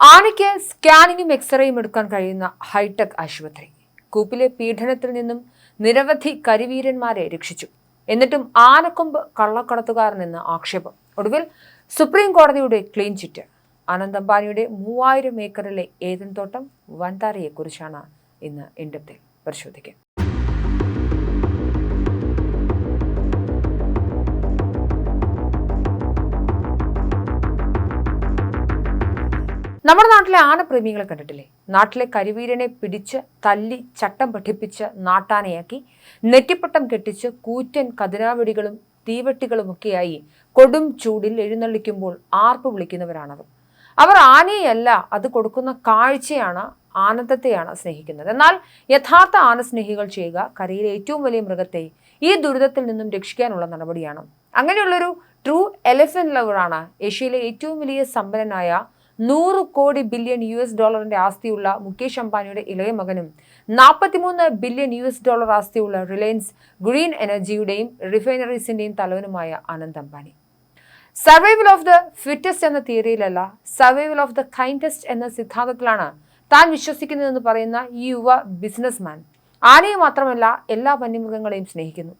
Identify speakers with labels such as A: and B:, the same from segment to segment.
A: ആനയ്ക്ക് സ്കാനിങ്ങും എക്സ്റേയും എടുക്കാൻ കഴിയുന്ന ഹൈടെക് ആശുപത്രി. കൂപ്പിലെ പീഡനത്തിൽ നിന്നും നിരവധി കരിവീരന്മാരെ രക്ഷിച്ചു. എന്നിട്ടും ആനക്കൊമ്പ് കള്ളക്കടത്തുകാരനെന്ന് ആക്ഷേപം. ഒടുവിൽ സുപ്രീം കോടതിയുടെ ക്ലീൻ ചിറ്റ്. ആനന്ദ് അംബാനിയുടെ മൂവായിരം ഏക്കറിലെ ഏതൻ തോട്ടം വൻതാരയെക്കുറിച്ചാണ് ഇന്ന് ഇൻഡപ്തിൽ പരിശോധിക്കുക നമ്മുടെ നാട്ടിലെ ആനപ്രേമികളെ കണ്ടിട്ടില്ലേ? നാട്ടിലെ കരിവീരനെ പിടിച്ച് തല്ലി ചട്ടം പഠിപ്പിച്ച് നാട്ടാനയാക്കി നെറ്റിപ്പട്ടം കെട്ടിച്ച് കൂറ്റൻ കതിനാവെടികളും തീവെട്ടികളുമൊക്കെയായി കൊടും ചൂടിൽ എഴുന്നള്ളിക്കുമ്പോൾ ആർപ്പ് വിളിക്കുന്നവരാണവർ. അവർ ആനയല്ല അത് കൊടുക്കുന്ന കാഴ്ചയാണ് ആനന്ദത്തെയാണ് സ്നേഹിക്കുന്നത്. എന്നാൽ യഥാർത്ഥ ആനസ്നേഹികൾ ചെയ്യുക കരയിലെ ഏറ്റവും വലിയ മൃഗത്തെ ഈ ദുരിതത്തിൽ നിന്നും രക്ഷിക്കാനുള്ള നടപടിയാണ്. അങ്ങനെയുള്ളൊരു ട്രൂ എലിഫന്റ് ലവറാണ് ഏഷ്യയിലെ ഏറ്റവും വലിയ സമ്പന്നനായ നൂറ് കോടി ബില്യൺ യു എസ് ഡോളറിന്റെ ആസ്തിയുള്ള മുകേഷ് അംബാനിയുടെ ഇളയ മകനും നാൽപ്പത്തിമൂന്ന് ബില്യൺ യു എസ് ഡോളർ ആസ്തിയുള്ള റിലയൻസ് ഗ്രീൻ എനർജിയുടെയും റിഫൈനറീസിന്റെയും തലവനുമായ Anand Ambani. Survival of the fittest എന്ന തിയറിയിലല്ല സർവൈവൽ ഓഫ് ദ കൈൻഡസ്റ്റ് എന്ന സിദ്ധാന്തത്തിലാണ് താൻ വിശ്വസിക്കുന്നതെന്ന് പറയുന്ന ഈ യുവ ബിസിനസ്മാൻ ആനയെ മാത്രമല്ല എല്ലാ വന്യമൃഗങ്ങളെയും സ്നേഹിക്കുന്നു.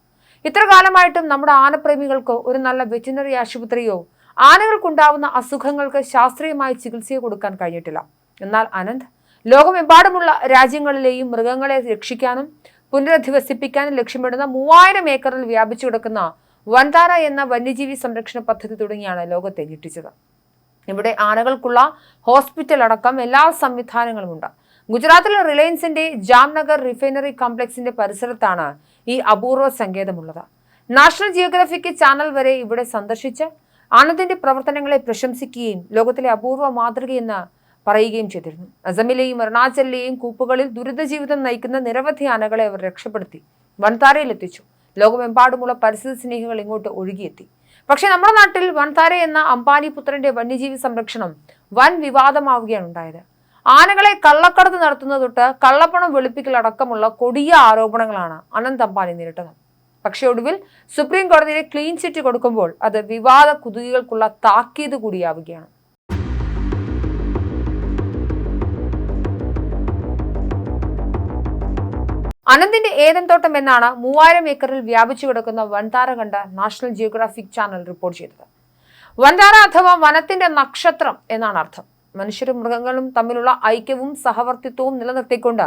A: ഇത്ര കാലമായിട്ടും നമ്മുടെ ആനപ്രേമികൾക്ക് ഒരു നല്ല വെറ്റിനറി ആശുപത്രിയോ ആനകൾക്കുണ്ടാവുന്ന അസുഖങ്ങൾക്ക് ശാസ്ത്രീയമായ ചികിത്സ കൊടുക്കാൻ കഴിഞ്ഞിട്ടില്ല. എന്നാൽ അനന്ത് ലോകമെമ്പാടുമുള്ള രാജ്യങ്ങളിലെയും മൃഗങ്ങളെ രക്ഷിക്കാനും പുനരധിവസിപ്പിക്കാനും ലക്ഷ്യമിടുന്ന മൂവായിരം ഏക്കറിൽ വ്യാപിച്ചു കിടക്കുന്ന വൻതാര എന്ന വന്യജീവി സംരക്ഷണ പദ്ധതി തുടങ്ങിയാണ് ലോകത്തെ ഞെട്ടിച്ചത്. ഇവിടെ ആനകൾക്കുള്ള ഹോസ്പിറ്റൽ അടക്കം എല്ലാ സംവിധാനങ്ങളുമുണ്ട് ഗുജറാത്തിലെ റിലയൻസിന്റെ ജാംനഗർ റിഫൈനറി കോംപ്ലക്സിന്റെ പരിസരത്താണ് ഈ അപൂർവ സങ്കേതമുള്ളത്. നാഷണൽ ജിയോഗ്രഫിക് ചാനൽ വരെ ഇവിടെ സന്ദർശിച്ച് ആനന്ദിന്റെ പ്രവർത്തനങ്ങളെ പ്രശംസിക്കുകയും ലോകത്തിലെ അപൂർവ മാതൃകയെന്ന് പറയുകയും ചെയ്തിരുന്നു. അസമിലെയും അരുണാചലിലെയും കൂപ്പുകളിൽ ദുരിത ജീവിതം നയിക്കുന്ന നിരവധി ആനകളെ അവർ രക്ഷപ്പെടുത്തി. വൻതാരയിലെത്തിച്ചു. ലോകമെമ്പാടുമുള്ള പരിസ്ഥിതി സ്നേഹികൾ ഇങ്ങോട്ട് ഒഴുകിയെത്തി. പക്ഷേ നമ്മുടെ നാട്ടിൽ വൻതാര എന്ന അംബാനി പുത്രന്റെ വന്യജീവി സംരക്ഷണം വൻ വിവാദമാവുകയാണ് ഉണ്ടായത്. ആനകളെ കള്ളക്കടത്ത് നടത്തുന്ന തൊട്ട് കള്ളപ്പണം വെളുപ്പിക്കൽ അടക്കമുള്ള കൊടിയ ആരോപണങ്ങളാണ് അനന്ത് അംബാനി നേരിട്ടത്. പക്ഷേ ഒടുവിൽ സുപ്രീം കോടതിയിലെ ക്ലീൻ ചിറ്റ് കൊടുക്കുമ്പോൾ അത് വിവാദ കുതുകികൾക്കുള്ള താക്കീത് കൂടിയാവുകയാണ്. അനന്തിന്റെ ഏതൻ തോട്ടം എന്നാണ് മൂവായിരം ഏക്കറിൽ വ്യാപിച്ചു കിടക്കുന്ന വൻതാര കണ്ട നാഷണൽ ജിയോഗ്രാഫിക് ചാനൽ റിപ്പോർട്ട് ചെയ്തത്. വൻതാര അഥവാ വനത്തിന്റെ നക്ഷത്രം എന്നാണ് അർത്ഥം. മനുഷ്യരും മൃഗങ്ങളും തമ്മിലുള്ള ഐക്യവും സഹവർത്തിത്വവും നിലനിർത്തിക്കൊണ്ട്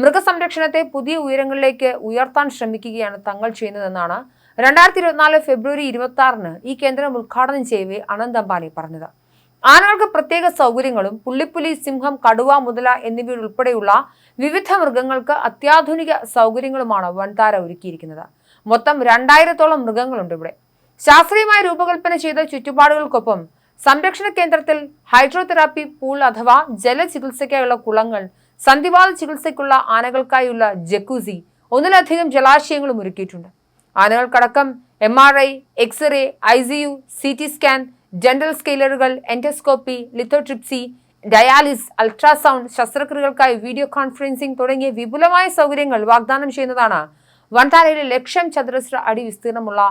A: മൃഗസംരക്ഷണത്തെ പുതിയ ഉയരങ്ങളിലേക്ക് ഉയർത്താൻ ശ്രമിക്കുകയാണ് തങ്ങൾ ചെയ്യുന്നതെന്നാണ് രണ്ടായിരത്തി ഇരുപത്തിനാല് ഫെബ്രുവരി ഇരുപത്തി ആറിന് ഈ കേന്ദ്രം ഉദ്ഘാടനം ചെയ്യവേ അനന്ത് അംബാനി പറഞ്ഞത്. ആനകൾക്ക് പ്രത്യേക സൗകര്യങ്ങളും പുള്ളിപ്പുലി സിംഹം കടുവ മുതല എന്നിവയുൾപ്പെടെയുള്ള വിവിധ മൃഗങ്ങൾക്ക് അത്യാധുനിക സൗകര്യങ്ങളുമാണ് വൻതാര ഒരുക്കിയിരിക്കുന്നത്. മൊത്തം രണ്ടായിരത്തോളം മൃഗങ്ങളുണ്ട് ഇവിടെ. ശാസ്ത്രീയമായി രൂപകൽപ്പന ചെയ്ത ചുറ്റുപാടുകൾക്കൊപ്പം സംരക്ഷണ കേന്ദ്രത്തിൽ ഹൈഡ്രോതെറാപ്പി പൂൾ അഥവാ ജലചികിത്സയ്ക്കായുള്ള കുളങ്ങൾ സന്ധിവാത ചികിത്സയ്ക്കുള്ള ആനകൾക്കായുള്ള ജക്കൂസി ഒന്നിലധികം ജലാശയങ്ങളും ഒരുക്കിയിട്ടുണ്ട്. ആനകൾക്കടക്കം M R I x-ray I C U C T scan general സ്കെയിലറുകൾ endoscopy lithotripsy dialysis ultrasound ശസ്ത്രക്രിയകൾക്കായി വീഡിയോ കോൺഫറൻസിംഗ് തുടങ്ങിയ വിപുലമായ സൗകര്യങ്ങൾ വാഗ്ദാനം ചെയ്യുന്നതാണ് വൺതാരയിലെ ലക്ഷം ചതുരശ്ര അടി വിസ്തീർണമുള്ള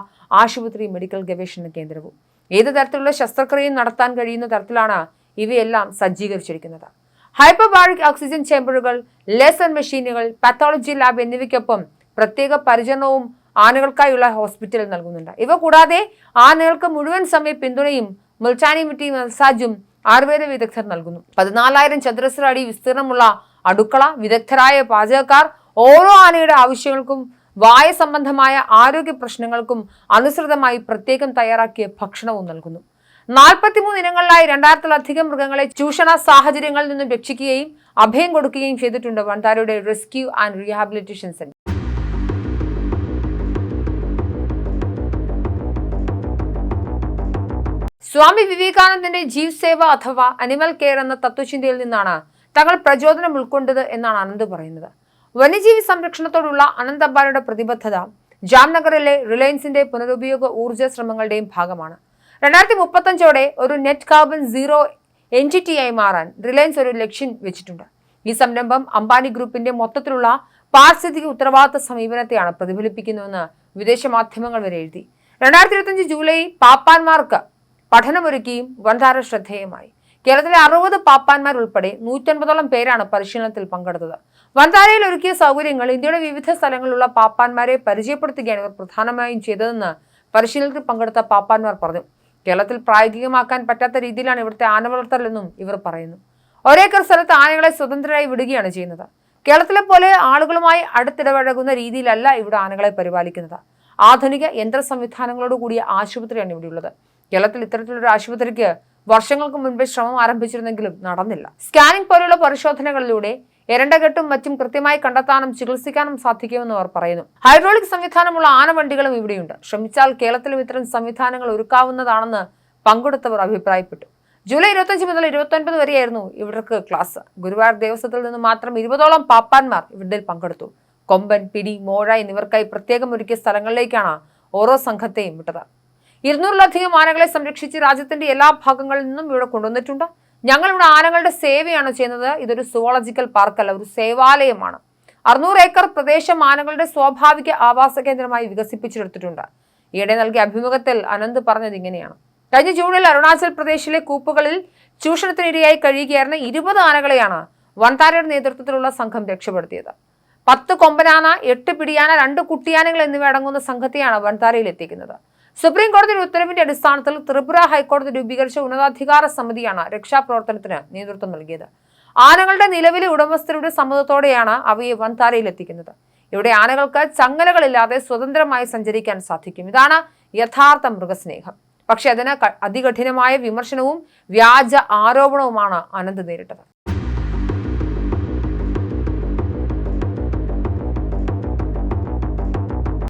A: ആശുപത്രി മെഡിക്കൽ ഗവേഷണ കേന്ദ്രവും. ഏത് തരത്തിലുള്ള ശസ്ത്രക്രിയയും നടത്താൻ കഴിയുന്ന തരത്തിലാണ് ഇവയെല്ലാം സജ്ജീകരിച്ചിരിക്കുന്നത്. ഹൈപ്പർബാറിക് ഓക്സിജൻ ചേമ്പറുകൾ ലേസർ മെഷീനുകൾ പാത്തോളജി ലാബ് എന്നിവയ്ക്കൊപ്പം പ്രത്യേക പരിചരണവും ആനകൾക്കായുള്ള ഹോസ്പിറ്റൽ നൽകുന്നുണ്ട്. ഇവ കൂടാതെ ആനകൾക്ക് മുഴുവൻ സമയ പിന്തുണയും മുൾച്ചാനിമിറ്റി മസാജും ആയുർവേദ വിദഗ്ധർ നൽകുന്നു. പതിനാലായിരം ചതുരശ്ര അടി വിസ്തീർണമുള്ള അടുക്കള വിദഗ്ധരായ പാചകക്കാർ ഓരോ ആനയുടെ ആവശ്യങ്ങൾക്കും വായ സംബന്ധമായ ആരോഗ്യ പ്രശ്നങ്ങൾക്കും അനുസൃതമായി പ്രത്യേകം തയ്യാറാക്കിയ ഭക്ഷണവും നൽകുന്നു. നാൽപ്പത്തിമൂന്ന് ഇനങ്ങളിലായി രണ്ടായിരത്തിലധികം മൃഗങ്ങളെ ചൂഷണ സാഹചര്യങ്ങളിൽ നിന്നും രക്ഷിക്കുകയും അഭയം കൊടുക്കുകയും ചെയ്തിട്ടുണ്ട് വണ്ടാരയുടെ rescue and rehabilitation centre Swami വിവേകാനന്ദന്റെ ജീവ് സേവ അഥവാ അനിമൽ കെയർ എന്ന തത്വചിന്തയിൽ നിന്നാണ് തങ്ങൾ പ്രചോദനം ഉൾക്കൊണ്ടത് എന്നാണ് അനന്ത് പറയുന്നത്. വന്യജീവി സംരക്ഷണത്തോടുള്ള അനന്ത് അംബാനിയുടെ പ്രതിബദ്ധത ജാംനഗറിലെ റിലയൻസിന്റെ പുനരുപയോഗ ഊർജ ശ്രമങ്ങളുടെയും ഭാഗമാണ്. രണ്ടായിരത്തി മുപ്പത്തഞ്ചോടെ ഒരു നെറ്റ് കാർബൺ സീറോ എന്റിറ്റിയായി മാറാൻ റിലയൻസ് ഒരു ലക്ഷ്യം വെച്ചിട്ടുണ്ട്. ഈ സംരംഭം അംബാനി ഗ്രൂപ്പിന്റെ മൊത്തത്തിലുള്ള പാരിസ്ഥിതിക ഉത്തരവാദിത്ത സമീപനത്തെയാണ് പ്രതിഫലിപ്പിക്കുന്നതെന്ന് വിദേശ മാധ്യമങ്ങൾ വരെ എഴുതി. രണ്ടായിരത്തി ഇരുപത്തിയഞ്ച് ജൂലൈ പാപ്പാന്മാർക്ക് പഠനമൊരുക്കിയും വൻതാര ശ്രദ്ധേയമായി. കേരളത്തിലെ അറുപത് പാപ്പാന്മാർ ഉൾപ്പെടെ നൂറ്റൻപതോളം പേരാണ് പരിശീലനത്തിൽ പങ്കെടുത്തത്. വൻതാരയിൽ ഒരുക്കിയ സൗകര്യങ്ങൾ ഇന്ത്യയുടെ വിവിധ സ്ഥലങ്ങളിലുള്ള പാപ്പാന്മാരെ പരിചയപ്പെടുത്തുകയാണ് ഇവർ പ്രധാനമായും ചെയ്തതെന്ന് പരിശീലനത്തിൽ പങ്കെടുത്ത പാപ്പാന്മാർ പറഞ്ഞു. കേരളത്തിൽ പ്രായോഗികമാക്കാൻ പറ്റാത്ത രീതിയിലാണ് ഇവിടുത്തെ ആന വളർത്തലെന്നും ഇവർ പറയുന്നു. ഒരേക്കർ സ്ഥലത്ത് ആനകളെ സ്വതന്ത്രരായി വിടുകയാണ് ചെയ്യുന്നത്. കേരളത്തിലെ പോലെ ആളുകളുമായി അടുത്തിടപഴകുന്ന രീതിയിലല്ല ഇവിടെ ആനകളെ പരിപാലിക്കുന്നത്. ആധുനിക യന്ത്ര സംവിധാനങ്ങളോട് കൂടിയ ആശുപത്രിയാണ് ഇവിടെയുള്ളത്. കേരളത്തിൽ ഇത്തരത്തിലൊരു ആശുപത്രിക്ക് വർഷങ്ങൾക്ക് മുൻപേ ശ്രമം ആരംഭിച്ചിരുന്നെങ്കിലും നടന്നില്ല. സ്കാനിംഗ് പോലുള്ള പരിശോധനകളിലൂടെ എരണ്ടകെട്ടും മറ്റും കൃത്യമായി കണ്ടെത്താനും ചികിത്സിക്കാനും സാധിക്കുമെന്ന് അവർ പറയുന്നു. ഹൈഡ്രോളിക് സംവിധാനമുള്ള ആനവണ്ടികളും ഇവിടെയുണ്ട്. ശ്രമിച്ചാൽ കേരളത്തിലും ഇത്തരം സംവിധാനങ്ങൾ ഒരുക്കാവുന്നതാണെന്ന് പങ്കെടുത്തവർ അഭിപ്രായപ്പെട്ടു. ജൂലൈ ഇരുപത്തഞ്ച് മുതൽ ഇരുപത്തൊൻപത് വരെയായിരുന്നു ഇവർക്ക് ക്ലാസ്. ഗുരുവായൂർ ദേവസ്വത്തിൽ നിന്ന് മാത്രം ഇരുപതോളം പാപ്പാന്മാർ ഇവിടെ പങ്കെടുത്തു. കൊമ്പൻ പിടി മോഴ എന്നിവർക്കായി പ്രത്യേകം ഒരുക്കിയ സ്ഥലങ്ങളിലേക്കാണ് ഓരോ സംഘത്തെയും വിട്ടത്. ഇരുന്നൂറിലധികം ആനകളെ സംരക്ഷിച്ച് രാജ്യത്തിന്റെ എല്ലാ ഭാഗങ്ങളിൽ നിന്നും ഇവിടെ കൊണ്ടുവന്നിട്ടുണ്ട്. ഞങ്ങൾ ഇവിടെ ആനകളുടെ സേവയാണ് ചെയ്യുന്നത്. ഇതൊരു സുവോളജിക്കൽ പാർക്കല്ല ഒരു സേവാലയമാണ്. അറുന്നൂറ് ഏക്കർ പ്രദേശം ആനകളുടെ സ്വാഭാവിക ആവാസ കേന്ദ്രമായി വികസിപ്പിച്ചെടുത്തിട്ടുണ്ട്. ഈയിടെ നൽകിയ അഭിമുഖത്തിൽ അനന്ത് പറഞ്ഞത് ഇങ്ങനെയാണ്. കഴിഞ്ഞ ജൂണിൽ അരുണാചൽ പ്രദേശിലെ കൂപ്പുകളിൽ ചൂഷണത്തിനിരയായി കഴിയുകയായിരുന്ന ഇരുപത് ആനകളെയാണ് വൻതാരയുടെ നേതൃത്വത്തിലുള്ള സംഘം രക്ഷപ്പെടുത്തിയത്. പത്ത് കൊമ്പനാന എട്ട് പിടിയാന രണ്ട് കുട്ടിയാനകൾ എന്നിവ അടങ്ങുന്ന സംഘത്തെയാണ് വൻതാരയിൽ എത്തിക്കുന്നത് സുപ്രീം കോടതിയുടെ ഉത്തരവിന്റെ അടിസ്ഥാനത്തിൽ ത്രിപുര ഹൈക്കോടതി രൂപീകരിച്ച ഉന്നതാധികാര സമിതിയാണ് രക്ഷാപ്രവർത്തനത്തിന് നേതൃത്വം നൽകിയത്. ആനകളുടെ നിലവിലെ ഉടമസ്ഥരുടെ സമ്മതത്തോടെയാണ് അവയെ വൻതാരയിൽ എത്തിക്കുന്നത് ഇവിടെ ആനകൾക്ക് ചങ്ങലകളില്ലാതെ സ്വതന്ത്രമായി സഞ്ചരിക്കാൻ സാധിക്കും. ഇതാണ് യഥാർത്ഥ മൃഗസ്നേഹം. പക്ഷെ അതിന് അതികഠിനമായ വിമർശനവും വ്യാജ ആരോപണവുമാണ് അനന്ത് നേരിട്ടത്.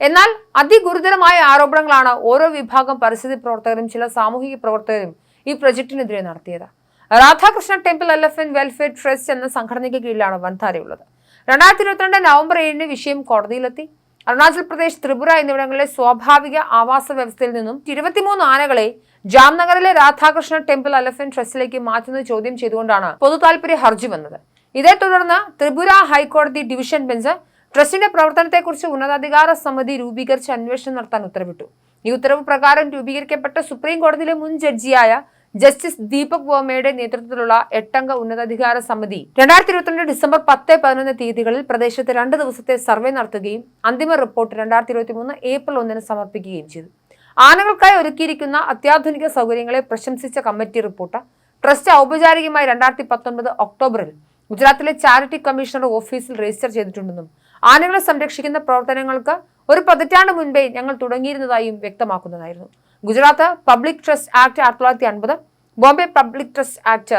A: എന്നാൽ അതിഗുരുതരമായ ആരോപണങ്ങളാണ് ഓരോ വിഭാഗം പരിസ്ഥിതി പ്രവർത്തകരും ചില സാമൂഹിക പ്രവർത്തകരും ഈ പ്രൊജക്ടിനെതിരെ നടത്തിയത്. Radhakrishna temple elephant welfare trust എന്ന സംഘടനയ്ക്ക് കീഴിലാണ് വൻധാരയുള്ളത് രണ്ടായിരത്തി ഇരുപത്തിരണ്ട് നവംബർ ഏഴിന് വിഷയം കോടതിയിലെത്തി. അരുണാചൽ പ്രദേശ് ത്രിപുര എന്നിവിടങ്ങളിലെ സ്വാഭാവിക ആവാസ വ്യവസ്ഥയിൽ നിന്നും ഇരുപത്തിമൂന്ന് ആനകളെ ജാംനഗറിലെ രാധാകൃഷ്ണ ടെമ്പിൾ അലഫൻ ട്രസ്റ്റിലേക്ക് മാറ്റുന്നത് ചോദ്യം ചെയ്തുകൊണ്ടാണ് പൊതു താൽപര്യ ഹർജി വന്നത്. ഇതേ തുടർന്ന് ത്രിപുര ഹൈക്കോടതി ഡിവിഷൻ ബെഞ്ച് ട്രസ്റ്റിന്റെ പ്രവർത്തനത്തെക്കുറിച്ച് ഉന്നതാധികാര സമിതി രൂപീകരിച്ച് അന്വേഷണം നടത്താൻ ഉത്തരവിട്ടു. ഈ ഉത്തരവ് പ്രകാരം രൂപീകരിക്കപ്പെട്ട സുപ്രീം കോടതിയിലെ മുൻ ജഡ്ജിയായ ജസ്റ്റിസ് ദീപക് ബോമയുടെ നേതൃത്വത്തിലുള്ള എട്ടംഗ ഉന്നതാധികാര സമിതി രണ്ടായിരത്തി ഇരുപത്തിരണ്ട് ഡിസംബർ പത്ത് പതിനൊന്ന് തീയതികളിൽ പ്രദേശത്ത് രണ്ട് ദിവസത്തെ സർവേ നടത്തുകയും അന്തിമ റിപ്പോർട്ട് രണ്ടായിരത്തി ഇരുപത്തി മൂന്ന് ഏപ്രിൽ ഒന്നിന് സമർപ്പിക്കുകയും ചെയ്തു. ആനകൾക്കായി ഒരുക്കിയിരിക്കുന്ന അത്യാധുനിക സൗകര്യങ്ങളെ പ്രശംസിച്ച കമ്മിറ്റി റിപ്പോർട്ട് ട്രസ്റ്റ് ഔപചാരികമായി രണ്ടായിരത്തി പത്തൊൻപത് ഒക്ടോബറിൽ ഗുജറാത്തിലെ ചാരിറ്റി കമ്മീഷണർ ഓഫീസിൽ രജിസ്റ്റർ ചെയ്തിട്ടുണ്ടെന്നും ആനകളെ സംരക്ഷിക്കുന്ന പ്രവർത്തനങ്ങൾക്ക് ഒരു പതിറ്റാണ്ട് മുൻപേ ഞങ്ങൾ തുടങ്ങിയിരുന്നതായും വ്യക്തമാക്കുന്നതായിരുന്നു. ഗുജറാത്ത് പബ്ലിക് ട്രസ്റ്റ് ആക്ട് ആയിരത്തി തൊള്ളായിരത്തി അൻപത് ബോംബെ പബ്ലിക് ട്രസ്റ്റ് ആക്ട്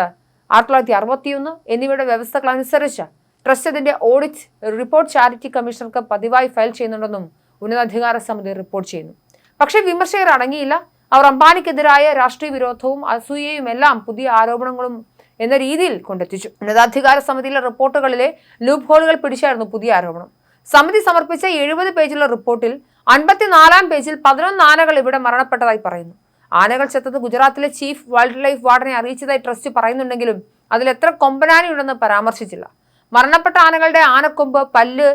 A: ആയിരത്തി തൊള്ളായിരത്തി അറുപത്തിയൊന്ന് എന്നിവയുടെ വ്യവസ്ഥകൾ അനുസരിച്ച് ട്രസ്റ്റ് ഇതിന്റെ ഓഡിറ്റ് റിപ്പോർട്ട് ചാരിറ്റി കമ്മീഷണർക്ക് പതിവായി ഫയൽ ചെയ്യുന്നുണ്ടെന്നും ഉന്നതാധികാര സമിതി റിപ്പോർട്ട് ചെയ്യുന്നു. പക്ഷേ വിമർശകർ അടങ്ങിയില്ല. അവർ അംബാനിക്കെതിരായ രാഷ്ട്രീയ വിരോധവും അസൂയയും എല്ലാം പുതിയ ആരോപണങ്ങളും എന്ന രീതിയിൽ കൊണ്ടെത്തിച്ചു. ഉന്നതാധികാര സമിതിയിലെ റിപ്പോർട്ടുകളിലെ ലൂപ്പ് ഹോളുകൾ പിടിച്ചായിരുന്നു പുതിയ ആരോപണം. സമിതി സമർപ്പിച്ച എഴുപത് പേജുള്ള റിപ്പോർട്ടിൽ അൻപത്തിനാലാം പേജിൽ പതിനൊന്ന് ആനകൾ ഇവിടെ മരണപ്പെട്ടതായി പറയുന്നു. ആനകൾ ചത്തത് ഗുജറാത്തിലെ ചീഫ് വൈൽഡ് ലൈഫ് വാർഡനെ അറിയിച്ചതായി ട്രസ്റ്റ് പറയുന്നുണ്ടെങ്കിലും അതിൽ എത്ര കൊമ്പനാനയുണ്ടെന്ന് പരാമർശിച്ചില്ല. മരണപ്പെട്ട ആനകളുടെ ആനക്കൊമ്പ് പല്ല്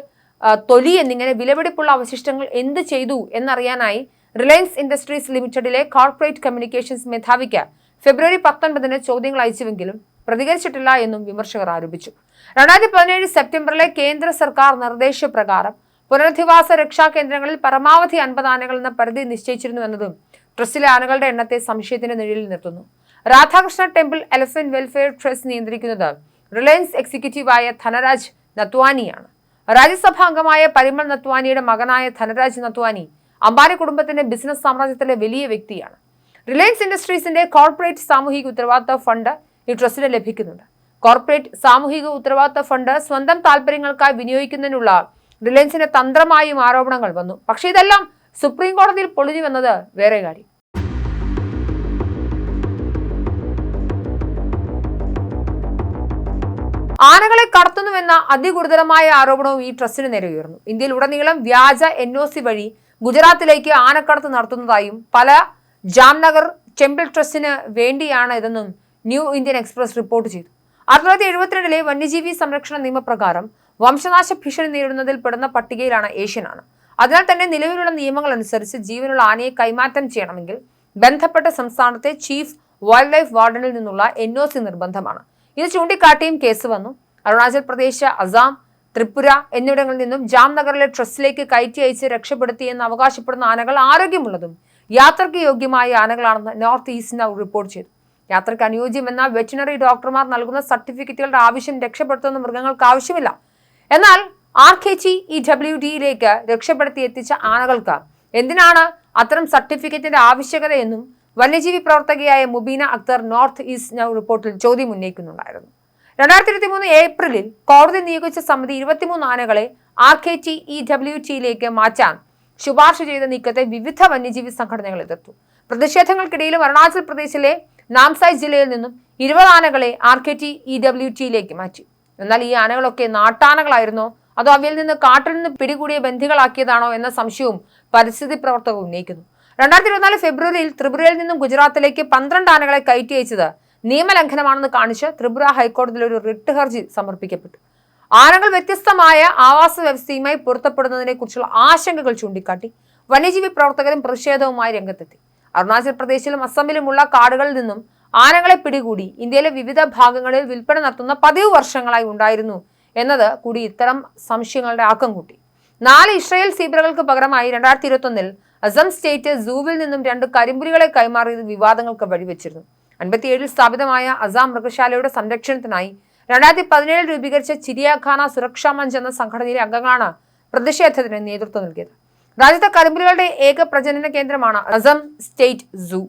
A: തൊലി എന്നിങ്ങനെ വിലപിടിപ്പുള്ള അവശിഷ്ടങ്ങൾ എന്ത് ചെയ്തു എന്നറിയാനായി റിലയൻസ് ഇൻഡസ്ട്രീസ് ലിമിറ്റഡിലെ കോർപ്പറേറ്റ് കമ്മ്യൂണിക്കേഷൻസ് മേധാവിക്ക് ഫെബ്രുവരി പത്തൊൻപതിന് ചോദ്യങ്ങൾ അയച്ചുവെങ്കിലും പ്രതികരിച്ചിട്ടില്ല എന്നും വിമർശകർ ആരോപിച്ചു. രണ്ടായിരത്തി പതിനേഴ് സെപ്റ്റംബറിലെ കേന്ദ്ര സർക്കാർ നിർദ്ദേശപ്രകാരം പുനരധിവാസ രക്ഷാ കേന്ദ്രങ്ങളിൽ പരമാവധി അൻപത് ആനകൾ എന്ന പരിധി നിശ്ചയിച്ചിരുന്നു എന്നതും ട്രസ്റ്റിലെ ആനകളുടെ എണ്ണത്തെ സംശയത്തിന്റെ നിഴലിൽ നിർത്തുന്നു. Radhakrishna temple elephant welfare trust നിയന്ത്രിക്കുന്നത് റിലയൻസ് എക്സിക്യൂട്ടീവായ ധനരാജ് നത്വാനിയാണ്. രാജ്യസഭാ അംഗമായ പരിമൾ നത്വാനിയുടെ മകനായ ധനരാജ് നത്വാനി അംബാനി കുടുംബത്തിന്റെ ബിസിനസ് സാമ്രാജ്യത്തിലെ വലിയ വ്യക്തിയാണ്. റിലയൻസ് ഇൻഡസ്ട്രീസിന്റെ കോർപ്പറേറ്റ് സാമൂഹിക ഉത്തരവാദിത്ത ഫണ്ട് ഈ ട്രസ്റ്റിന് ലഭിക്കുന്നുണ്ട്. കോർപ്പറേറ്റ് സാമൂഹിക ഉത്തരവാദിത്ത ഫണ്ട് സ്വന്തം താല്പര്യങ്ങൾക്കായി വിനിയോഗിക്കുന്നതിനുള്ള റിലയൻസിന്റെ തന്ത്രമായും ആരോപണങ്ങൾ വന്നു. പക്ഷേ ഇതെല്ലാം സുപ്രീം കോടതിയിൽ പൊളിഞ്ഞു വന്നത് വേറെ കാര്യം. ആനകളെ കടത്തുന്നുവെന്ന അതിഗുരുതരമായ ആരോപണവും ഈ ട്രസ്റ്റിന് നേരെ ഉയർന്നു. ഇന്ത്യയിൽ ഉടനീളം വ്യാജ എൻ വഴി ഗുജറാത്തിലേക്ക് ആനക്കടത്ത് നടത്തുന്നതായും പല ജാംനഗർ ടെമ്പിൾ ട്രസ്റ്റിന് വേണ്ടിയാണ് ഇതെന്നും ന്യൂ ഇന്ത്യൻ എക്സ്പ്രസ് റിപ്പോർട്ട് ചെയ്തു. ആയിരത്തി തൊള്ളായിരത്തി എഴുപത്തിരണ്ടിലെ വന്യജീവി സംരക്ഷണ നിയമപ്രകാരം വംശനാശ ഭീഷണി നേരിടുന്നതിൽ പെടുന്ന പട്ടികയിലാണ് ഏഷ്യനാണ്. അതിനാൽ തന്നെ നിലവിലുള്ള നിയമങ്ങൾ അനുസരിച്ച് ജീവനുള്ള ആനയെ കൈമാറ്റം ചെയ്യണമെങ്കിൽ ബന്ധപ്പെട്ട സംസ്ഥാനത്തെ ചീഫ് വൈൽഡ് ലൈഫ് വാർഡനിൽ നിന്നുള്ള എൻ ഒ സി നിർബന്ധമാണ്. ഇത് ചൂണ്ടിക്കാട്ടിയും കേസ് വന്നു. അരുണാചൽ പ്രദേശ് അസാം ത്രിപുര എന്നിവിടങ്ങളിൽ നിന്നും ജാംനഗറിലെ ട്രസ്റ്റിലേക്ക് കയറ്റി അയച്ച് രക്ഷപ്പെടുത്തിയെന്ന് അവകാശപ്പെടുന്ന ആനകൾ ആരോഗ്യമുള്ളതും യാത്രയ്ക്ക് യോഗ്യമായ ആനകളാണെന്ന് നോർത്ത് ഈസ്റ്റ് നൗ റിപ്പോർട്ട് ചെയ്തു. യാത്രയ്ക്ക് അനുയോജ്യമെന്ന വെറ്റിനറി ഡോക്ടർമാർ നൽകുന്ന സർട്ടിഫിക്കറ്റുകളുടെ ആവശ്യം രക്ഷപ്പെടുത്തുന്ന മൃഗങ്ങൾക്ക് ആവശ്യമില്ല. എന്നാൽ R K G E W ഡിയിലേക്ക് രക്ഷപ്പെടുത്തി എത്തിച്ച ആനകൾക്ക് എന്തിനാണ് അത്തരം സർട്ടിഫിക്കറ്റിന്റെ ആവശ്യകതയെന്നും വന്യജീവി പ്രവർത്തകയായ Mubeena Akhtar North East Now റിപ്പോർട്ടിൽ ചോദ്യം ഉന്നയിക്കുന്നുണ്ടായിരുന്നു. രണ്ടായിരത്തി ഇരുപത്തി മൂന്ന് ഏപ്രിലിൽ കോടതി നിയോഗിച്ച സമിതി ഇരുപത്തിമൂന്ന് ആനകളെ R K T E W ടിയിലേക്ക് മാറ്റാൻ ശുപാർശ ചെയ്ത നീക്കത്തെ വിവിധ വന്യജീവി സംഘടനകൾ എതിർത്തു. പ്രതിഷേധങ്ങൾക്കിടയിലും അരുണാചൽ പ്രദേശിലെ നാംസായ് ജില്ലയിൽ നിന്നും ഇരുപത് ആനകളെ R K T E W ടിയിലേക്ക് മാറ്റി. എന്നാൽ ഈ ആനകളൊക്കെ നാട്ടാനകളായിരുന്നോ? അതോ അവയിൽ നിന്ന് കാട്ടിൽ നിന്ന് പിടികൂടിയ ബന്ധികളാക്കിയതാണോ എന്ന സംശയവും പരിസ്ഥിതി പ്രവർത്തകർ ഉന്നയിക്കുന്നു. രണ്ടായിരത്തി ഇരുപത്തിനാല് ഫെബ്രുവരിയിൽ ത്രിപുരയിൽ നിന്നും ഗുജറാത്തിലേക്ക് പന്ത്രണ്ട് ആനകളെ കയറ്റി അയച്ചത് നിയമലംഘനമാണെന്ന് കാണിച്ച് ത്രിപുര ഹൈക്കോടതിയിൽ ഒരു റിട്ട് ഹർജി സമർപ്പിക്കപ്പെട്ടു. ആനകൾ വ്യത്യസ്തമായ ആവാസ വ്യവസ്ഥയുമായി പൊരുത്തപ്പെടുന്നതിനെ കുറിച്ചുള്ള ആശങ്കകൾ ചൂണ്ടിക്കാട്ടി വന്യജീവി പ്രവർത്തകരും പ്രതിഷേധവുമായി രംഗത്തെത്തി. അരുണാചൽ പ്രദേശിലും അസമിലുമുള്ള കാടുകളിൽ നിന്നും ആനകളെ പിടികൂടി ഇന്ത്യയിലെ വിവിധ ഭാഗങ്ങളിൽ വിൽപ്പന നടത്തുന്ന പതിവ് വർഷങ്ങളായി ഉണ്ടായിരുന്നു എന്നത് കൂടി ഇത്തരം സംശയങ്ങളുടെ ആക്കം കൂട്ടി. നാല് ഇസ്രയേൽ സീബ്രകൾക്ക് പകരമായി രണ്ടായിരത്തി ഇരുപത്തൊന്നിൽ അസം സ്റ്റേറ്റ് സൂവിൽ നിന്നും രണ്ട് കരിമ്പുലികളെ കൈമാറിയത് വിവാദങ്ങൾക്ക് വഴിവെച്ചിരുന്നു. അൻപത്തിയേഴിൽ സ്ഥാപിതമായ അസാം മൃഗശാലയുടെ സംരക്ഷണത്തിനായി രണ്ടായിരത്തി പതിനേഴിൽ രൂപീകരിച്ച ചിരിയാഖാന സുരക്ഷാ മഞ്ച് എന്ന സംഘടനയിലെ അംഗങ്ങളാണ് പ്രതിഷേധത്തിന് നേതൃത്വം നൽകിയത്. രാജ്യത്തെ കരിമ്പുലികളുടെ ഏക പ്രജനന കേന്ദ്രമാണ് Assam state zoo.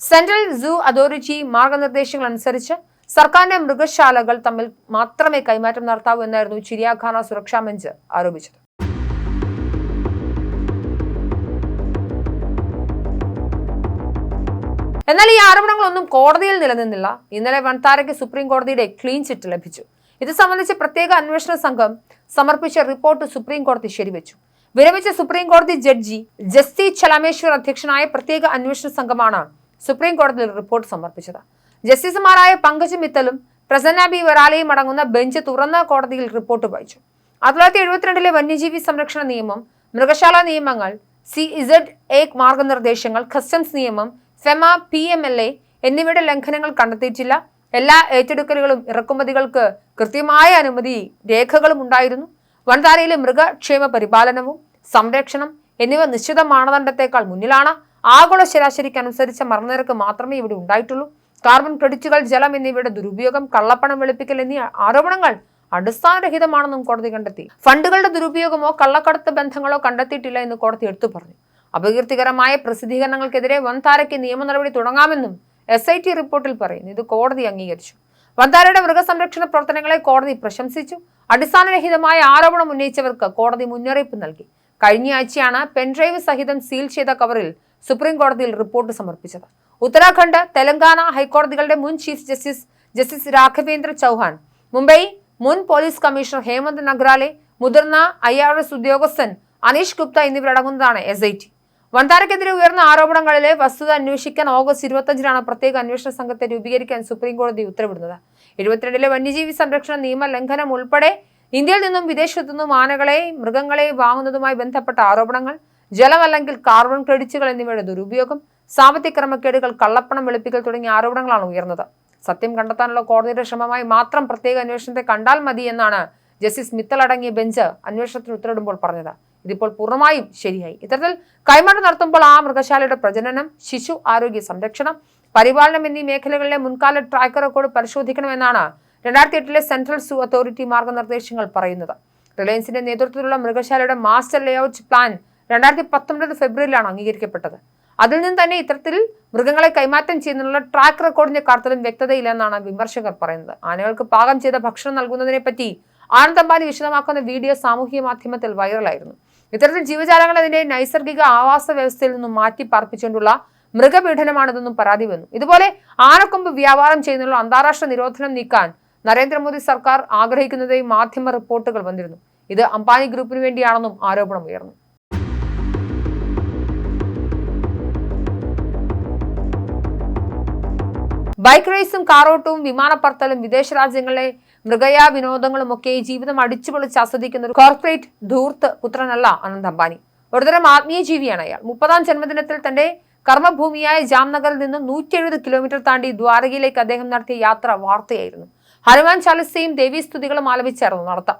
A: Central zoo authority മാർഗനിർദ്ദേശങ്ങൾ അനുസരിച്ച് സർക്കാരിന്റെ മൃഗശാലകൾ തമ്മിൽ മാത്രമേ കൈമാറ്റം നടത്താവൂ എന്നായിരുന്നു ചിരിയാഖാന സുരക്ഷാ മഞ്ച് ആരോപിച്ചത്. എന്നാൽ ഈ ആരോപണങ്ങളൊന്നും കോടതിയിൽ നിലനിന്നില്ല. ഇന്നലെ വൻതാരയ്ക്ക് സുപ്രീം കോടതിയുടെ ക്ലീൻ ചിറ്റ് ലഭിച്ചു. ഇത് സംബന്ധിച്ച് പ്രത്യേക അന്വേഷണ സംഘം സമർപ്പിച്ച റിപ്പോർട്ട് സുപ്രീം കോടതി ശരിവെച്ചു. വിരമിച്ച സുപ്രീം കോടതി ജഡ്ജി ജസ്തി ചലമേശ്വർ അധ്യക്ഷനായ പ്രത്യേക അന്വേഷണ സംഘമാണ് സുപ്രീം കോടതിയിൽ റിപ്പോർട്ട് സമർപ്പിച്ചത്. ജസ്റ്റിസുമാരായ പങ്കജ് മിത്തലും പ്രസന്ന ബി വരാലയും അടങ്ങുന്ന ബെഞ്ച് തുറന്ന കോടതിയിൽ റിപ്പോർട്ട് വായിച്ചു. ആയിരത്തി തൊള്ളായിരത്തി എഴുപത്തിരണ്ടിലെ വന്യജീവി സംരക്ഷണ നിയമം മൃഗശാല നിയമങ്ങൾ സി ഇസഡ് എ മാർഗനിർദ്ദേശങ്ങൾ കസ്റ്റംസ് നിയമം FEMA P M L A എന്നിവയുടെ ലംഘനങ്ങൾ കണ്ടെത്തിയിട്ടില്ല. എല്ലാ ഏറ്റെടുക്കലുകളും ഇറക്കുമതികൾക്ക് കൃത്യമായ അനുമതി രേഖകളും ഉണ്ടായിരുന്നു. വൻതാരയിലെ മൃഗക്ഷേമ പരിപാലനവും സംരക്ഷണം എന്നിവ നിശ്ചിത മാനദണ്ഡത്തെക്കാൾ മുന്നിലാണ്. ആഗോള ശരാശരിക്ക് അനുസരിച്ച മരണനിരക്ക് മാത്രമേ ഇവിടെ ഉണ്ടായിട്ടുള്ളൂ. കാർബൺ ക്രെഡിറ്റുകൾ ജലം എന്നിവയുടെ ദുരുപയോഗം കള്ളപ്പണം വെളുപ്പിക്കൽ എന്നീ ആരോപണങ്ങൾ അടിസ്ഥാനരഹിതമാണെന്നും കോടതി കണ്ടെത്തി. ഫണ്ടുകളുടെ ദുരുപയോഗമോ കള്ളക്കടത്ത് ബന്ധങ്ങളോ കണ്ടെത്തിയിട്ടില്ല എന്ന് കോടതി എടുത്തു പറഞ്ഞു. അപകീർത്തികരമായ പ്രസിദ്ധീകരണങ്ങൾക്കെതിരെ വൻതാരയ്ക്ക് നിയമ നടപടി തുടങ്ങാമെന്നും എസ് ഐ ടി റിപ്പോർട്ടിൽ പറയുന്നു. ഇത് കോടതി അംഗീകരിച്ചു. വന്താരയുടെ മൃഗസംരക്ഷണ പ്രവർത്തനങ്ങളെ കോടതി പ്രശംസിച്ചു. അടിസ്ഥാനരഹിതമായ ആരോപണം ഉന്നയിച്ചവർക്ക് കോടതി മുന്നറിയിപ്പ് നൽകി. കഴിഞ്ഞ ആഴ്ചയാണ് പെൻഡ്രൈവ് സഹിതം സീൽ ചെയ്ത കവറിൽ സുപ്രീം കോടതിയിൽ റിപ്പോർട്ട് സമർപ്പിച്ചത്. ഉത്തരാഖണ്ഡ് തെലങ്കാന ഹൈക്കോടതികളുടെ മുൻ chief justice justice Raghavendra Chauhan Mumbai മുൻ പോലീസ് കമ്മീഷണർ ഹേമന്ത് നഗ്രാലെ മുതിർന്ന ഐ ഉദ്യോഗസ്ഥൻ അനീഷ് ഗുപ്ത എന്നിവരടങ്ങുന്നതാണ് എസ് ടി ഉയർന്ന ആരോപണങ്ങളിലെ വസ്തുത അന്വേഷിക്കാൻ ഓഗസ്റ്റ് ഇരുപത്തഞ്ചിനാണ് പ്രത്യേക അന്വേഷണ സംഘത്തെ രൂപീകരിക്കാൻ സുപ്രീം കോടതി ഉത്തരവിടുന്നത്. എഴുപത്തിരണ്ടിലെ വന്യജീവി സംരക്ഷണ നിയമ ലംഘനം ഉൾപ്പെടെ ഇന്ത്യയിൽ നിന്നും വിദേശത്തു നിന്നും ആനകളെ മൃഗങ്ങളെ വാങ്ങുന്നതുമായി ബന്ധപ്പെട്ട ആരോപണങ്ങൾ ജലം അല്ലെങ്കിൽ കാർബൺ ക്രെഡിറ്റുകൾ എന്നിവയുടെ ദുരുപയോഗം സാമ്പത്തിക ക്രമക്കേടുകൾ കള്ളപ്പണം വെളുപ്പിക്കൽ തുടങ്ങിയ ആരോപണങ്ങളാണ് ഉയർന്നത്. സത്യം കണ്ടെത്താനുള്ള കോടതിയുടെ ശ്രമമായി മാത്രം പ്രത്യേക അന്വേഷണത്തെ കണ്ടാൽ മതി എന്നാണ് ജസ്റ്റിസ് മിത്തൽ അടങ്ങിയ ബെഞ്ച് അന്വേഷണത്തിന് ഉത്തരവിടുമ്പോൾ പറഞ്ഞത്. ഇതിപ്പോൾ പൂർണമായും ശരിയായി. ഇത്തരത്തിൽ കൈമാറ്റം നടത്തുമ്പോൾ ആ മൃഗശാലയുടെ പ്രജനനം ശിശു ആരോഗ്യ സംരക്ഷണം പരിപാലനം എന്നീ മേഖലകളിലെ മുൻകാല ട്രാക്ക് റെക്കോർഡ് പരിശോധിക്കണമെന്നാണ് രണ്ടായിരത്തി എട്ടിലെ സെൻട്രൽ സൂ അതോറിറ്റി മാർഗനിർദ്ദേശങ്ങൾ പറയുന്നത്. റിലയൻസിന്റെ നേതൃത്വത്തിലുള്ള മൃഗശാലയുടെ മാസ്റ്റർ ലേഔട്ട് പ്ലാൻ രണ്ടായിരത്തി പത്തൊമ്പത് ഫെബ്രുവരിയിലാണ് അംഗീകരിക്കപ്പെട്ടത്. അതിൽ നിന്ന് തന്നെ ഇത്തരത്തിൽ മൃഗങ്ങളെ കൈമാറ്റം ചെയ്യുന്നതിനുള്ള ട്രാക്ക് റെക്കോർഡിന്റെ കാര്യത്തിലും വ്യക്തതയില്ലെന്നാണ് വിമർശകർ പറയുന്നത്. ആനകൾക്ക് പാകം ചെയ്ത ഭക്ഷണം നൽകുന്നതിനെ പറ്റി ആനന്ദ് വിശദമാക്കുന്ന വീഡിയോ സാമൂഹ്യ മാധ്യമത്തിൽ വൈറലായിരുന്നു ഇത്തരത്തിൽ ജീവജാലങ്ങൾ അതിന്റെ നൈസർഗിക ആവാസ വ്യവസ്ഥയിൽ നിന്നും മാറ്റി പാർപ്പിച്ചുകൊണ്ടുള്ള മൃഗപീഡനമാണിതെന്നും പരാതി വന്നു. ഇതുപോലെ ആനക്കൊമ്പ് വ്യാപാരം ചെയ്യുന്നതിനുള്ള അന്താരാഷ്ട്ര നിരോധനം നീക്കാൻ നരേന്ദ്രമോദി സർക്കാർ ആഗ്രഹിക്കുന്നതായി മാധ്യമ റിപ്പോർട്ടുകൾ വന്നിരുന്നു. ഇത് അംബാനി ഗ്രൂപ്പിന് വേണ്ടിയാണെന്നും ആരോപണം ഉയർന്നു. ബൈക്ക് റേസും കാറോട്ടവും വിമാനപ്പറത്തലും വിദേശ രാജ്യങ്ങളിലെ മൃഗയാ വിനോദങ്ങളുമൊക്കെ ജീവിതം അടിച്ചുപൊളിച്ച് ആസ്വദിക്കുന്ന ഒരു കോർപ്പറേറ്റ് ധൂർത്ത് പുത്രനല്ല അനന്ത് അംബാനി. ഒരുതരം ആത്മീയ ജീവിയാണ് അയാൾ. മുപ്പതാം ജന്മദിനത്തിൽ തന്റെ കർമ്മഭൂമിയായ ജാംനഗറിൽ നിന്ന് നൂറ്റി എഴുപത് കിലോമീറ്റർ താണ്ടി ദ്വാരകയിലേക്ക് അദ്ദേഹം നടത്തിയ യാത്ര വാർത്തയായിരുന്നു. ഹനുമാൻ ചാലിസയും ദേവീസ്തുതികളും ആലപിച്ചായിരുന്നു നടത്താം.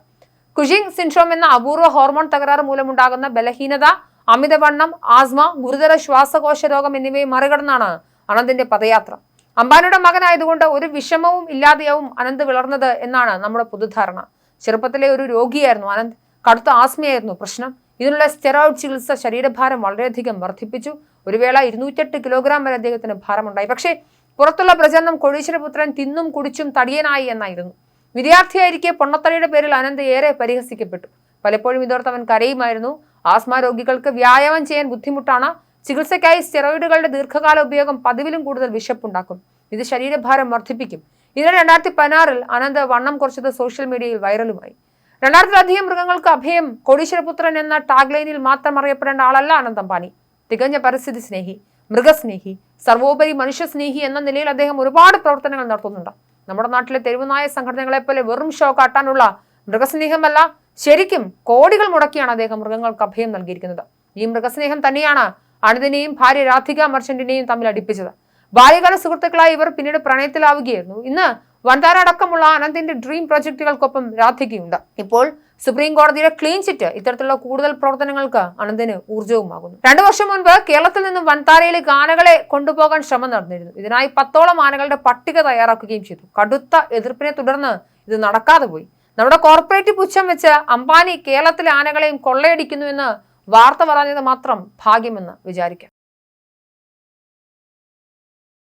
A: കുഷിംഗ് സിൻഡ്രോം എന്ന അപൂർവ ഹോർമോൺ തകരാറ് മൂലമുണ്ടാകുന്ന ബലഹീനത അമിതവണ്ണം ആസ്മ ഗുരുതര ശ്വാസകോശ രോഗം എന്നിവയെ മറികടന്നാണ് അനന്തിന്റെ പദയാത്ര. അംബാനിയുടെ മകനായതുകൊണ്ട് ഒരു വിഷമവും ഇല്ലാതെയാവും അനന്ത് വിളർന്നത് എന്നാണ് നമ്മുടെ പൊതുധാരണ. ചെറുപ്പത്തിലെ ഒരു രോഗിയായിരുന്നു അനന്ത്. കടുത്ത ആസ്മയായിരുന്നു പ്രശ്നം. ഇതിനുള്ള സ്റ്റെറോയിഡ് ചികിത്സ ശരീരഭാരം വളരെയധികം വർദ്ധിപ്പിച്ചു. ഒരു വേള ഇരുന്നൂറ്റെട്ട് കിലോഗ്രാം വരെ അദ്ദേഹത്തിന് ഭാരമുണ്ടായി. പക്ഷേ പുറത്തുള്ള പ്രചരണം കോടീശ്വരപുത്രൻ തിന്നും കുടിച്ചും തടിയനായി എന്നായിരുന്നു. വിദ്യാർത്ഥിയായിരിക്കെ പൊണ്ണത്തടിയുടെ പേരിൽ അനന്ത് ഏറെ പരിഹസിക്കപ്പെട്ടു. പലപ്പോഴും ഇതോർത്ത് അവൻ കരയുമായിരുന്നു. ആസ്മ രോഗികൾക്ക് വ്യായാമം ചെയ്യാൻ ബുദ്ധിമുട്ടാണ്. ചികിത്സയ്ക്കായി സ്റ്റെറോയിഡുകളുടെ ദീർഘകാല ഉപയോഗം പതിവിലും കൂടുതൽ വിശപ്പുണ്ടാക്കും. ഇത് ശരീരഭാരം വർദ്ധിപ്പിക്കും. ഇതിന് രണ്ടായിരത്തി പതിനാറിൽ അനന്ത് വണ്ണം കുറച്ചത് സോഷ്യൽ മീഡിയയിൽ വൈറലുമായി രണ്ടായിരത്തിലധികം മൃഗങ്ങൾക്ക് അഭയം കോടീശ്വരപുത്രൻ എന്ന ടാഗ്ലൈനിൽ മാത്രം അറിയപ്പെടേണ്ട ആളല്ല അനന്ത് അംബാനി. തികഞ്ഞ പരിസ്ഥിതി സ്നേഹി മൃഗസ്നേഹി സർവോപരി മനുഷ്യസ്നേഹി എന്ന നിലയിൽ അദ്ദേഹം ഒരുപാട് പ്രവർത്തനങ്ങൾ നടത്തുന്നുണ്ട്. നമ്മുടെ നാട്ടിലെ തെരുവുനായ സംഘടനകളെ പോലെ വെറും ഷോ കാട്ടാനുള്ള മൃഗസ്നേഹമല്ല ശരിക്കും കോടികൾ മുടക്കിയാണ് അദ്ദേഹം മൃഗങ്ങൾക്ക് അഭയം നൽകിയിരിക്കുന്നത്. ഈ മൃഗസ്നേഹം തന്നെയാണ് അണിതിനെയും ഭാര്യ രാധിക മർച്ചന്റിനെയും തമ്മിൽ അടുപ്പിച്ചത്. ബാല്യകാല സുഹൃത്തുക്കളായി ഇവർ പിന്നീട് പ്രണയത്തിലാവുകയായിരുന്നു. ഇന്ന് വൻതാര അടക്കമുള്ള അനന്തിന്റെ ഡ്രീം പ്രൊജക്ടുകൾക്കൊപ്പം രാധികയുണ്ട്. ഇപ്പോൾ സുപ്രീം കോടതിയുടെ ക്ലീൻ ചിറ്റ് ഇത്തരത്തിലുള്ള കൂടുതൽ പ്രവർത്തനങ്ങൾക്ക് അനന്തിന് ഊർജവുമാകുന്നു. രണ്ടു വർഷം മുൻപ് കേരളത്തിൽ നിന്നും വൻതാരയിലേക്ക് ആനകളെ കൊണ്ടുപോകാൻ ശ്രമം നടന്നിരുന്നു. ഇതിനായി പത്തോളം ആനകളുടെ പട്ടിക തയ്യാറാക്കുകയും ചെയ്തു. കടുത്ത എതിർപ്പിനെ തുടർന്ന് ഇത് നടക്കാതെ പോയി. നമ്മുടെ കോർപ്പറേറ്റ് പുച്ഛം വെച്ച് അംബാനി കേരളത്തിലെ ആനകളെയും കൊള്ളയടിക്കുന്നുവെന്ന് വാർത്ത പറഞ്ഞത് മാത്രം ഭാഗ്യമെന്ന് വിചാരിക്കാം.